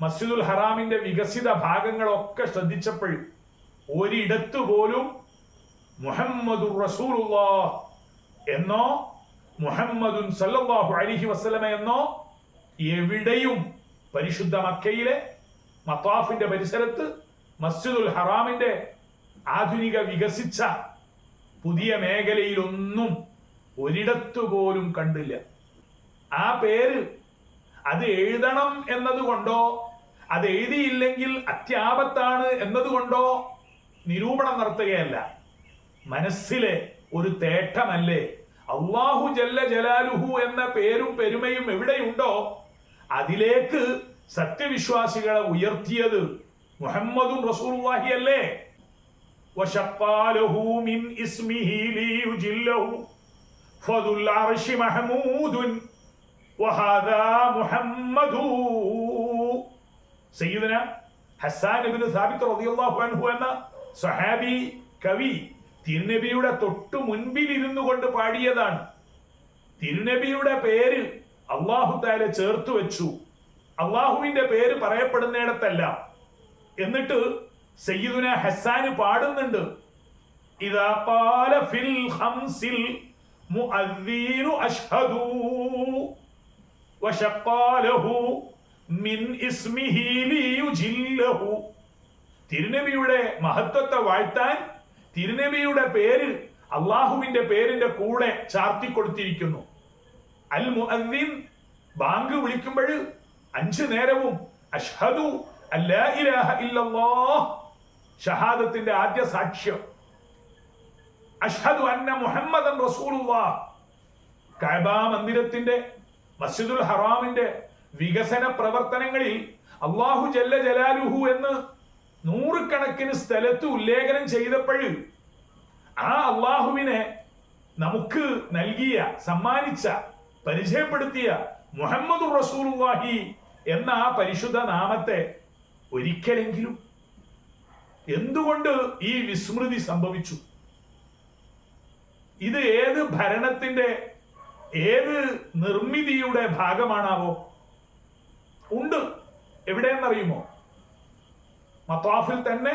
മസ്ജിദുൽ ഹറാമിന്റെ വികസിത ഭാഗങ്ങളൊക്കെ ശ്രദ്ധിച്ചപ്പോൾ ഒരിടത്തു പോലും മുഹമ്മദുർ റസൂലുള്ള എന്നോ മുഹമ്മദുൻ സല്ലല്ലാഹു അലൈഹി വസല്ലമ എന്നോ എവിടെയും പരിശുദ്ധ മക്കയിലെ മത്താഫിന്റെ പരിസരത്ത് മസ്ജിദുൽ ഹറാമിന്റെ ആധുനിക വികസിച്ച പുതിയ മേഖലയിലൊന്നും ഒരിടത്തു പോലും കണ്ടില്ല. ആ പേര് അത് എഴുതണം എന്നതുകൊണ്ടോ അത് എഴുതിയില്ലെങ്കിൽ അത്യാപത്താണ് എന്നതുകൊണ്ടോ നിരൂപണം നടത്തുകയല്ല. മനസ്സിലെ ഒരു തേട്ടമല്ലേ? അള്ളാഹു ജല്ല ജലാലുഹു എന്ന പേരും പെരുമയും എവിടെയുണ്ടോ? അതിലേക്ക് സത്യവിശ്വാസികളെ ഉയർത്തിയത് മുഹമ്മദും റസൂർവാഹിയല്ലേ ഫദുൽ അർശി മഹമൂദുൻ വഹദാ മുഹമ്മദൂ സയ്യിദന ഹസാൻ ഇബിന് സാബിത്ത് റളിയല്ലാഹു അൻഹു എന്ന സഹാബി കവി തിരുനബിയുടെ തൊട്ടു മുൻപിൽ ഇരുന്നു കൊണ്ട് പാടിയതാണ്. തിരുനബിയുടെ പേര് അള്ളാഹു താല ചേർത്തു വെച്ചു. അള്ളാഹുവിന്റെ പേര് പറയപ്പെടുന്നിടത്തല്ല. എന്നിട്ട് സയ്യിദുന ഹസാന് പാടുന്നുണ്ട്. ഇതാ പാല ഫിൽ ഹംസിൽ മുഅദ്ദീനു അഷ്ഹദു വശഖാലഹു മിൻ തിരുനബിയുടെ മഹത്വത്തെ വാഴ്ത്താൻ തിരുനബിയുടെ പേരിൽ അള്ളാഹുവിന്റെ പേരിന്റെ കൂടെ ചാർത്തി കൊടുത്തിരിക്കുന്നു അൽ മുഅദ്ദിൻ ബാങ്ക് വിളിക്കുമ്പോൾ അഞ്ചു നേരവും അഷ്ഹദു അല്ലാ ഇലാഹ ഇല്ലല്ലാഹ് ഷഹാദത്തിന്റെ ആദ്യ സാക്ഷ്യം. അഷ്ഹദു അന്ന മുഹമ്മദൻ റസൂലുള്ളാഹ്. കഅബ മന്ദിരത്തിന്റെ മസ്ജിദുൽ ഹറാമിന്റെ വികസന പ്രവർത്തനങ്ങളിൽ അള്ളാഹു ജല്ല ജലാലുഹു എന്ന് നൂറുകണക്കിന് സ്ഥലത്ത് ഉല്ലേഖനം ചെയ്തപ്പോഴും ആ അള്ളാഹുവിനെ നമുക്ക് നൽകിയ സമ്മാനിച്ച പരിചയപ്പെടുത്തിയ മുഹമ്മദ് റസൂലുള്ളാഹി എന്ന ആ പരിശുദ്ധ നാമത്തെ ഒരിക്കലെങ്കിലും എന്തുകൊണ്ട് ഈ വിസ്മൃതി സംഭവിച്ചു? ഇത് ഏത് ഭരണത്തിന്റെ ഏത് നിർമ്മിതിയുടെ ഭാഗമാണാവോ? എവിടെയെന്നറിയുമോ? മത്താഫിൽ തന്നെ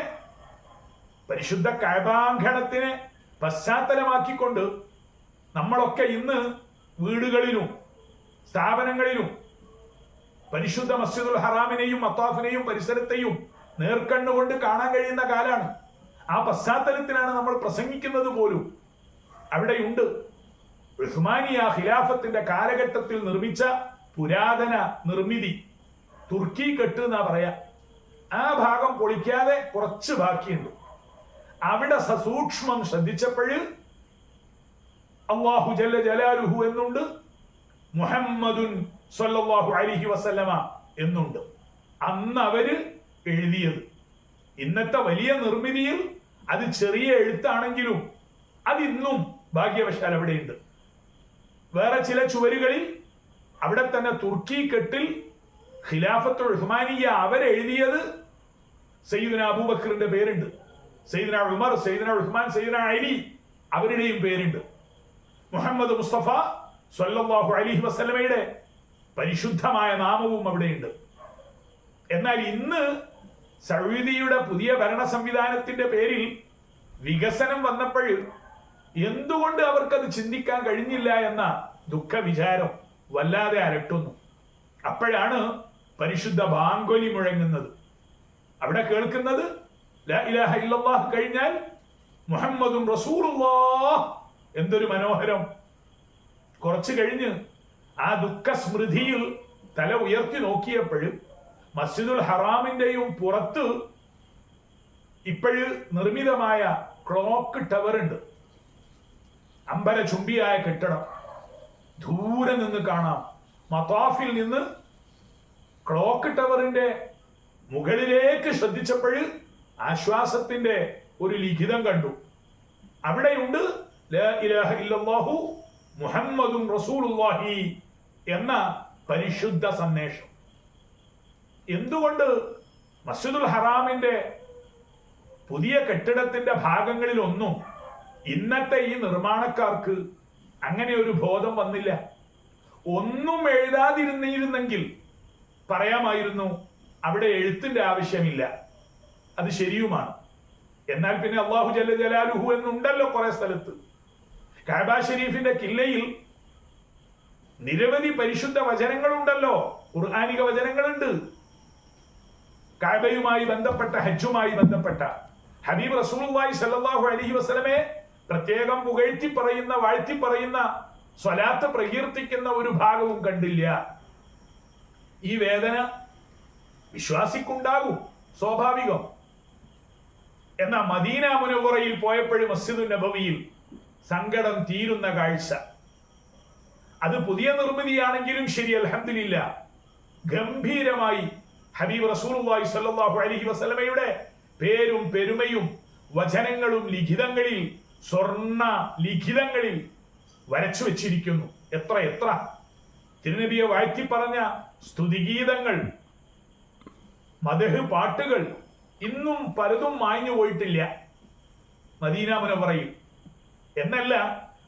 പരിശുദ്ധ കഴബാങ്കണത്തിനെ പശ്ചാത്തലമാക്കിക്കൊണ്ട് നമ്മളൊക്കെ ഇന്ന് വീടുകളിലും സ്ഥാപനങ്ങളിലും പരിശുദ്ധ മസ്ജിദുൽ ഹറാമിനെയും മത്താഫിനെയും പരിസരത്തെയും നേർക്കണ്ണുകൊണ്ട് കാണാൻ കഴിയുന്ന കാലാണ്. ആ പശ്ചാത്തലത്തിലാണ് നമ്മൾ പ്രസംഗിക്കുന്നത് പോലും. അവിടെയുണ്ട് ഉസ്മാനിയ ഖിലാഫത്തിന്റെ കാലഘട്ടത്തിൽ നിർമ്മിച്ച പുരാതന നിർമ്മിതി. തുർക്കി കെട്ട് എന്നാ പറയാ. ആ ഭാഗം പൊളിക്കാതെ കുറച്ച് ബാക്കിയുണ്ട്. അവിടെ സസൂക്ഷ്മം ശ്രദ്ധിച്ചപ്പോഴ് അള്ളാഹു ജല്ല ജലാലുഹു എന്നുണ്ട് മുഹമ്മദുൻ സല്ലല്ലാഹു അലിഹി വസല്ലമ എന്നുണ്ട്. അന്ന് അവർ എഴുതിയത്. ഇന്നത്തെ വലിയ നിർമ്മിതിയിൽ അത് ചെറിയ എഴുത്താണെങ്കിലും അതിന്നും ഭാഗ്യവശാൽ അവിടെയുണ്ട്. വേറെ ചില ചുവരുകളിൽ അവിടെ തന്നെ തുർക്കി കെട്ടിൽ ഖിലാഫത്തുൽ ഉസ്മാനിയ അവരെഴുതിയത് സയ്യിദന അബൂബക്കറിന്റെ പേരുണ്ട്. സയ്യിദന ഉമർ സയ്യിദന ഉസ്മാൻ സയ്യിദന അലി അവരുടെയും പേരുണ്ട്. മുഹമ്മദ് മുസ്തഫ സല്ലല്ലാഹു അലൈഹി വസല്ലമയുടെ പരിശുദ്ധമായ നാമവും അവിടെയുണ്ട്. എന്നാൽ ഇന്ന് സൗദിയുടെ പുതിയ ഭരണ സംവിധാനത്തിന്റെ പേരിൽ വികസനം വന്നപ്പോൾ എന്തുകൊണ്ട് അവർക്കത് ചിന്തിക്കാൻ കഴിഞ്ഞില്ല എന്ന ദുഃഖ വിചാരം വല്ലാതെ അലട്ടുന്നു അപ്പോഴാണ് പരിശുദ്ധ ബാങ്കൊലി മുഴങ്ങുന്നത്. അവിടെ കേൾക്കുന്നത് ഇലാഹ കഴിഞ്ഞാൽ മുഹമ്മദും എന്തൊരു മനോഹരം. കുറച്ചു കഴിഞ്ഞ് ആ ദുഃഖ സ്മൃതിയിൽ തല ഉയർത്തി നോക്കിയപ്പോഴും മസ്ജിദുൽ ഹറാമിന്റെയും പുറത്ത് ഇപ്പോഴ് നിർമ്മിതമായ ക്ലോക്ക് ടവർ ഉണ്ട്. അമ്പല ചുംബിയായ കെട്ടിടം. ദൂരെ നിന്ന് കാണാം. മത്താഫിൽ നിന്ന് ക്ലോക്ക് ടവറിന്റെ മുകളിലേക്ക് ശ്രദ്ധിച്ചപ്പോൾ ആശ്വാസത്തിന്റെ ഒരു ലിഖിതം കണ്ടു. അവിടെയുണ്ട് മുഹമ്മദും റസൂലുള്ളാഹി എന്ന പരിശുദ്ധ സന്ദേശം. എന്തുകൊണ്ട് മസ്ജിദുൽ ഹറാമിന്റെ പുതിയ കെട്ടിടത്തിന്റെ ഭാഗങ്ങളിൽ ഒന്നും ഇന്നത്തെ ഈ നിർമ്മാണക്കാർക്ക് അങ്ങനെ ഒരു ബോധം വന്നില്ല. ഒന്നും എഴുതാതിരുന്നിരുന്നെങ്കിൽ പറയാമായിരുന്നു അവിടെ എഴുത്തിന്റെ ആവശ്യമില്ല. അത് ശരിയുമാണ്. എന്നാൽ പിന്നെ അള്ളാഹു ജല ജലാലുഹു എന്നുണ്ടല്ലോ കുറെ സ്ഥലത്ത്. കാബ ഷെരീഫിന്റെ കില്ലയിൽ നിരവധി പരിശുദ്ധ വചനങ്ങളുണ്ടല്ലോ. ഖുർആാനിക വചനങ്ങളുണ്ട്. കാബയുമായി ബന്ധപ്പെട്ട ഹജ്ജുമായി ബന്ധപ്പെട്ട. ഹബീബ് റസൂലുള്ളാഹി സല്ലാഹു അലഹി വസ്ലമെ പ്രത്യേകം പുകഴ്ത്തി പറയുന്ന വാഴ്ത്തി പറയുന്ന സ്വലാത്ത് പ്രകീർത്തിക്കുന്ന ഒരു ഭാഗവും കണ്ടില്ല. ഈ വേദന വിശ്വാസിക്കുണ്ടാകും സ്വാഭാവികം. എന്നാ മദീന മുനവറയിൽ പോയപ്പോഴും മസ്ജിദുൻ നബവിയിൽ സങ്കടം തീരുന്ന കാഴ്ച. അത് പുതിയ നിർമ്മിതിയാണെങ്കിലും ശരി അലഹമില്ല ഗംഭീരമായി ഹബീബ് റസൂലുള്ളാഹി സ്വല്ലല്ലാഹു അലൈഹി വസല്ലമയുടെ പേരും പെരുമയും വചനങ്ങളും ലിഖിതങ്ങളിൽ സ്വർണ ലിഖിതങ്ങളിൽ വരച്ചു വച്ചിരിക്കുന്നു. എത്ര എത്ര. തിരുനബിയെ വാഴ്ത്തി പറഞ്ഞ സ്തുതിഗീതങ്ങൾ മദഹ് പാട്ടുകൾ ഇന്നും പലതും മാഞ്ഞു പോയിട്ടില്ല. മദീന മുനവറയിൽ എന്നല്ല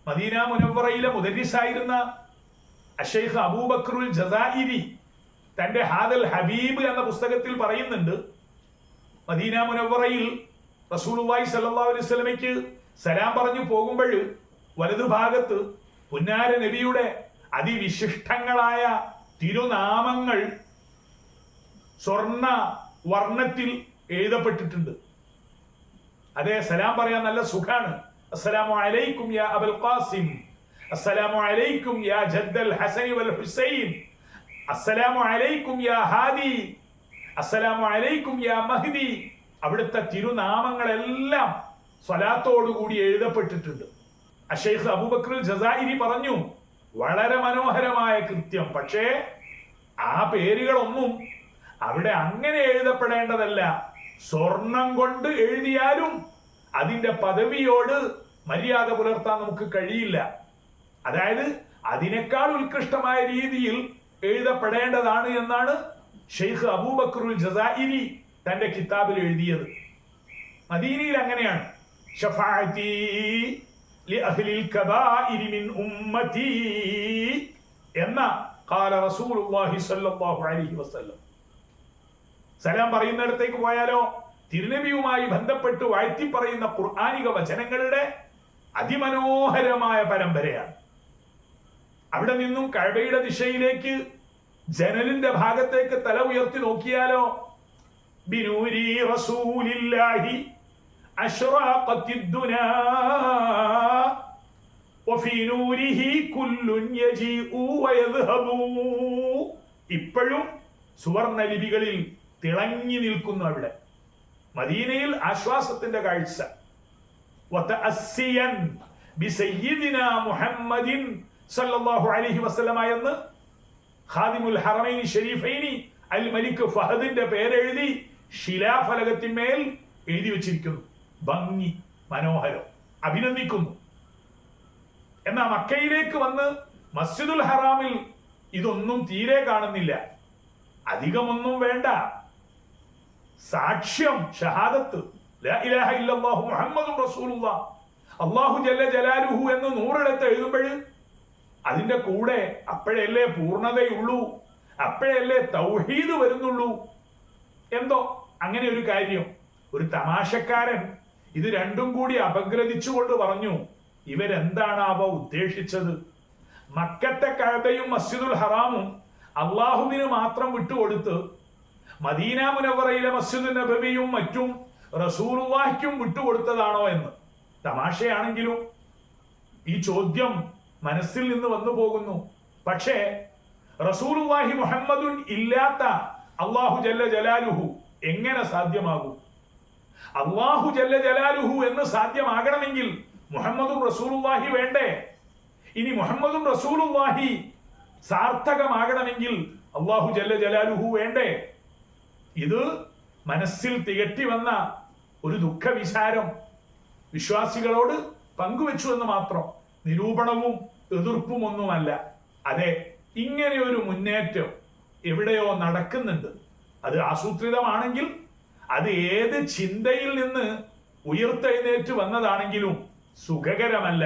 മദീന മുനവറയിലെ മുദരിസായിരുന്ന അഷൈഖ് അബൂബക്രുൽ ജസാഇരി തന്റെ ഹാദൽ ഹബീബ് എന്ന പുസ്തകത്തിൽ പറയുന്നുണ്ട് മദീന മുനവറയിൽ റസൂലുള്ളാഹി സല്ലല്ലാഹു അലൈഹി വസല്ലമയ്ക്ക് സലാം പറഞ്ഞു പോകുമ്പോൾ വലതുഭാഗത്ത് പുന്നാര നബിയുടെ അതിവിശിഷ്ടങ്ങളായ തിരുനാമങ്ങൾ സ്വർണ വർണത്തിൽ എഴുതപ്പെട്ടിട്ടുണ്ട്. അതെ സലാം പറയാൻ നല്ല സുഖാണ്. അസ്സലാമു അലൈക്കും യാ ഖാസിം. അസ്സലാമു അലൈക്കും യാ ഹുസൈൻ. അസ്സലാമു അലൈക്കും യാ ഹാദി. അസ്സലാമു അലൈക്കും യാ മഹ്ദി. അവിടുത്തെ തിരുനാമങ്ങളെല്ലാം സ്വലാത്തോടുകൂടി എഴുതപ്പെട്ടിട്ടുണ്ട്. അഷേഖ് അബൂബക്കർ ജസായിരി പറഞ്ഞു വളരെ മനോഹരമായ കൃത്യം. പക്ഷേ ആ പേരുകളൊന്നും അവിടെ അങ്ങനെ എഴുതപ്പെടേണ്ടതല്ല. സ്വർണം കൊണ്ട് എഴുതിയാലും അതിന്റെ പദവിയോട് മര്യാദ പുലർത്താൻ നമുക്ക് കഴിയില്ല. അതായത് അതിനേക്കാൾ ഉത്കൃഷ്ടമായ രീതിയിൽ എഴുതപ്പെടേണ്ടതാണ് എന്നാണ് ഷെയ്ഖ് അബൂബക്കറുൽ ജസായിരി തന്റെ കിതാബിൽ എഴുതിയത്. മദീനയിൽ അങ്ങനെയാണ്. ഷഫാഅത്തി എന്ന ഖാല റസൂലുള്ളാഹി അലൈഹി വസല്ലം. സലാം പറയുന്നിടത്തേക്ക് പോയാലോ? തിരുനബിയുമായി ബന്ധപ്പെട്ട് വാഴ്ത്തി പറയുന്ന ഖുർആാനിക വചനങ്ങളുടെ അതിമനോഹരമായ പരമ്പരയാണ്. അവിടെ നിന്നും കഴബയുടെ ദിശയിലേക്ക് ജനലിന്റെ ഭാഗത്തേക്ക് തല ഉയർത്തി നോക്കിയാലോ? ബിനൂരി റസൂലില്ലാഹി അഷ്റാഖത്തി ഇപ്പോഴും സുവർണ ലിപികളിൽ തിളങ്ങി നിൽക്കുന്നു അവിടെ. മദീനയിൽ ആശ്വാസത്തിന്റെ കാഴ്ച. മുഹമ്മദിൻ സല്ലല്ലാഹു അലൈഹി വസല്ലമ എന്ന് ഖാദിമുൽ ഹറമൈനി ഷരീഫൈനി അൽ മലിക് ഫഹദിന്റെ പേരെഴുതി ശിലാഫലകത്തിന്മേൽ എഴുതി വച്ചിരിക്കുന്നു. ഭംഗി മനോഹരം. അഭിനന്ദിക്കുന്നു. എന്നാ മക്കയിലേക്ക് വന്ന് മസ്ജിദുൽ ഹറാമിൽ ഇതൊന്നും തീരെ കാണുന്നില്ല. അധികമൊന്നും വേണ്ട. സാക്ഷ്യം ഷഹാദത്ത്. റസൂലുള്ളാഹ്. അല്ലാഹു ജല്ല ജലാലുഹു എന്ന് നൂറിടത്ത് എഴുതുമ്പോൾ അതിന്റെ കൂടെ അപ്പോഴല്ലേ പൂർണതയുള്ളൂ അപ്പോഴല്ലേ തൗഹീദ് വരുന്നുള്ളൂ. എന്തോ അങ്ങനെ ഒരു കാര്യം. ഒരു തമാശക്കാരൻ ഇത് രണ്ടും കൂടി അപഗ്രഥിച്ചുകൊണ്ട് പറഞ്ഞു. ഇവരെന്താണ് അവ ഉദ്ദേശിച്ചത്? മക്കത്തെ കഴബയും മസ്ജിദുൽ ഹറാമും അള്ളാഹുവിന് മാത്രം വിട്ടുകൊടുത്ത് മദീന മുനവറയിലെ മസ്ജിദ് നബവിയും മറ്റും റസൂറുവാഹിക്കും വിട്ടുകൊടുത്തതാണോ എന്ന്. തമാശയാണെങ്കിലും ഈ ചോദ്യം മനസ്സിൽ നിന്ന് വന്നു പോകുന്നു. പക്ഷേ റസൂലുള്ളാഹി മുഹമ്മദുൻ ഇല്ലാത്ത അള്ളാഹു ജല്ല ജലാലുഹു എങ്ങനെ സാധ്യമാകും? അള്ളാഹു ജല്ല ജലാലുഹു എന്ന് സാധ്യമാകണമെങ്കിൽ മുഹമ്മദും റസൂലുള്ളാഹി വേണ്ടേ? ഇനി മുഹമ്മദും റസൂലുള്ളാഹി സാർത്ഥകമാകണമെങ്കിൽ അള്ളാഹു ജല്ല ജലാലുഹു വേണ്ടേ? ഇത് മനസ്സിൽ തികട്ടി വന്ന ഒരു ദുഃഖവിചാരം വിശ്വാസികളോട് പങ്കുവെച്ചു എന്ന് മാത്രം നിരൂപണവും എതിർപ്പും ഒന്നുമല്ല. അതെ ഇങ്ങനെ ഒരു മുന്നേറ്റം എവിടെയോ നടക്കുന്നുണ്ട്. അത് ആസൂത്രിതമാണെങ്കിൽ അത് ഏത് ചിന്തയിൽ നിന്ന് ഉയർത്തെഴുന്നേറ്റ് വന്നതാണെങ്കിലും സുഖകരമല്ല.